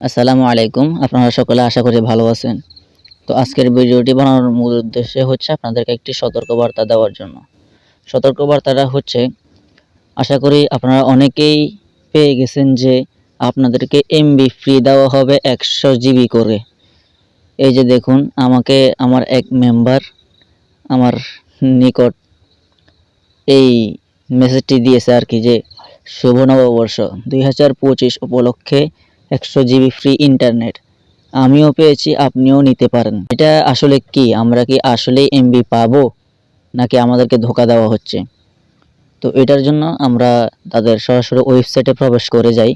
আসসালামু আলাইকুম। আপনারা সকলে আশা করি ভালো আছেন। তো আজকের ভিডিওটি বানানোর মূল উদ্দেশ্য হচ্ছে আপনাদেরকে একটি সতর্কবার্তা দেওয়ার জন্য। সতর্কবার্তাটা হচ্ছে, আশা করি আপনারা অনেকেই পেয়ে গেছেন যে আপনাদেরকে এমবি ফ্রি দেওয়া হবে একশো জিবি করে। এই যে দেখুন, আমাকে আমার এক মেম্বার আমার নিকট এই মেসেজটি দিয়েছে আর কি যে, শুভ নববর্ষ দুই হাজার পঁচিশ উপলক্ষে একশো জিবি ফ্রি ইন্টারনেট আমিও পেয়েছি, আপনিও নিতে পারেন। এটা আসলে কি? আমরা কি আসলেই এমবি পাবো? নাকি আমাদেরকে ধোকা দেওয়া হচ্ছে? তো এটার জন্য আমরা তাদের সরাসরি ওয়েবসাইটে প্রবেশ করে যাই।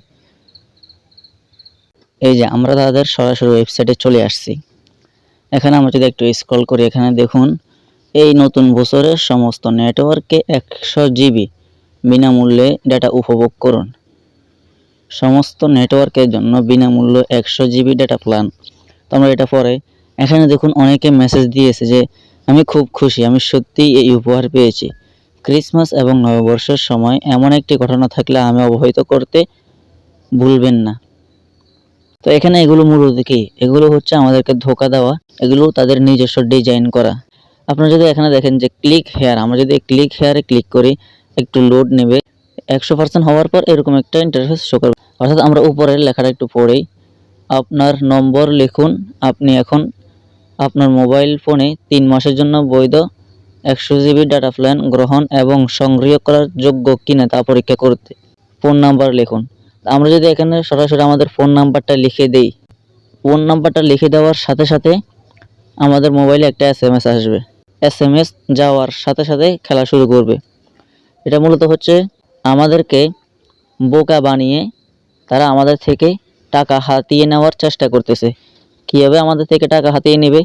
এই যে, আমরা তাদের সরাসরি ওয়েবসাইটে চলে আসছি। এখানে আমরা যদি একটু স্ক্রল করি, এখানে দেখুন, এই নতুন বছরের সমস্ত নেটওয়ার্কে একশো জিবি বিনামূল্যে ডেটা উপভোগ করুন। সমস্ত নেটওয়ার্কের জন্য বিনামূল্য একশো জিবি ডেটা প্ল্যান তো আমরা এটা পরে এখানে দেখুন অনেকে মেসেজ দিয়েছে যে, আমি খুব খুশি, আমি সত্যিই এই উপহার পেয়েছি। ক্রিসমাস এবং নববর্ষের সময় এমন একটি ঘটনা থাকলে আমি অবহিত করতে ভুলবেন না। তো এখানে এগুলো মূলত কি এগুলো হচ্ছে আমাদেরকে ধোকা দেওয়া, এগুলো তাদের নিজস্ব ডিজাইন করা। আপনারা যদি এখানে দেখেন যে ক্লিক হেয়ার আমরা যদি ক্লিক হেয়ারে ক্লিক করি, একটু লোড নেবে, একশো পার্সেন্ট হওয়ার পর এরকম একটা ইন্টারফেস শো করবে। অর্থাৎ আমরা উপরের লেখাটা একটু পড়েই আপনার নম্বর লিখুন। আপনি এখন আপনার মোবাইল ফোনে তিন মাসের জন্য বৈধ একশো জিবি ডাটা প্ল্যান গ্রহণ এবং সংগ্রহ করার যোগ্য কিনা তা পরীক্ষা করতে। ফোন নাম্বার লিখুন। আমরা যদি এখানে সরাসরি আমাদের ফোন নাম্বারটা লিখে দেই, ফোন নাম্বারটা লিখে দেওয়ার সাথে সাথে আমাদের মোবাইলে একটা এস এম এস আসবে। এস এম এস যাওয়ার সাথে সাথে খেলা শুরু করবে। এটা মূলত হচ্ছে আমাদেরকে বোকা বানিয়ে তারা আমাদের থেকে টাকা হাতিয়ে নেওয়ার চেষ্টা করতেছে। কীভাবে আমাদের থেকে টাকা হাতিয়ে নেবে?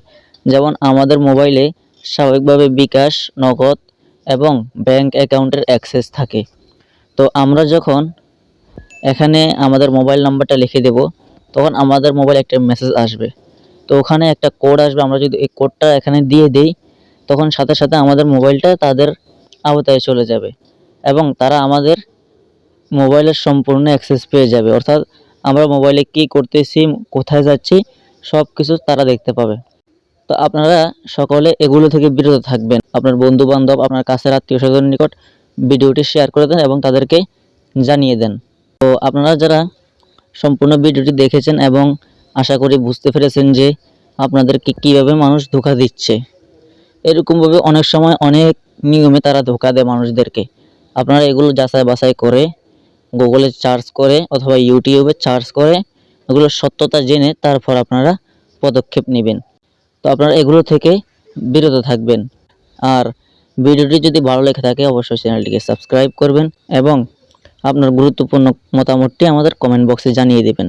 যেমন আমাদের মোবাইলে স্বাভাবিকভাবে বিকাশ, নগদ এবং ব্যাংক অ্যাকাউন্টের অ্যাক্সেস থাকে। তো আমরা যখন এখানে আমাদের মোবাইল নাম্বারটা লিখে দেব, তখন আমাদের মোবাইলে একটা মেসেজ আসবে। তো ওখানে একটা কোড আসবে, আমরা যদি এই কোডটা এখানে দিয়ে দেই, তখন সাথে সাথে আমাদের মোবাইলটা তাদের আওতায় চলে যাবে এবং তারা আমাদের মোবাইলের সম্পূর্ণ অ্যাক্সেস পেয়ে যাবে। অর্থাৎ আমরা মোবাইলে কী করতেছি, কোথায় যাচ্ছি সব কিছু তারা দেখতে পাবে। তো আপনারা সকলে এগুলো থেকে বিরত থাকবেন। আপনার বন্ধু বান্ধব আপনার কাছের আত্মীয় স্বজনের নিকট ভিডিওটি শেয়ার করে দেন এবং তাদেরকে জানিয়ে দেন। তো আপনারা যারা সম্পূর্ণ ভিডিওটি দেখেছেন এবং আশা করি বুঝতে পেরেছেন যে আপনাদেরকে কীভাবে মানুষ ধোকা দিচ্ছে। এরকমভাবে অনেক সময় অনেক নিয়মে তারা ধোকা দেয় মানুষদেরকে। আপনারা এগুলো যাচাই বাছাই করে গুগলে সার্চ করে অথবা ইউটিউবে সার্চ করে এগুলোর সত্যতা জেনে তারপর আপনারা পদক্ষেপ নেবেন। তো আপনারা এগুলো থেকে বিরত থাকবেন। আর ভিডিওটি যদি ভালো লেগে থাকে অবশ্যই চ্যানেলটিকে সাবস্ক্রাইব করবেন এবং আপনার গুরুত্বপূর্ণ মতামতটি আমাদের কমেন্ট বক্সে জানিয়ে দেবেন।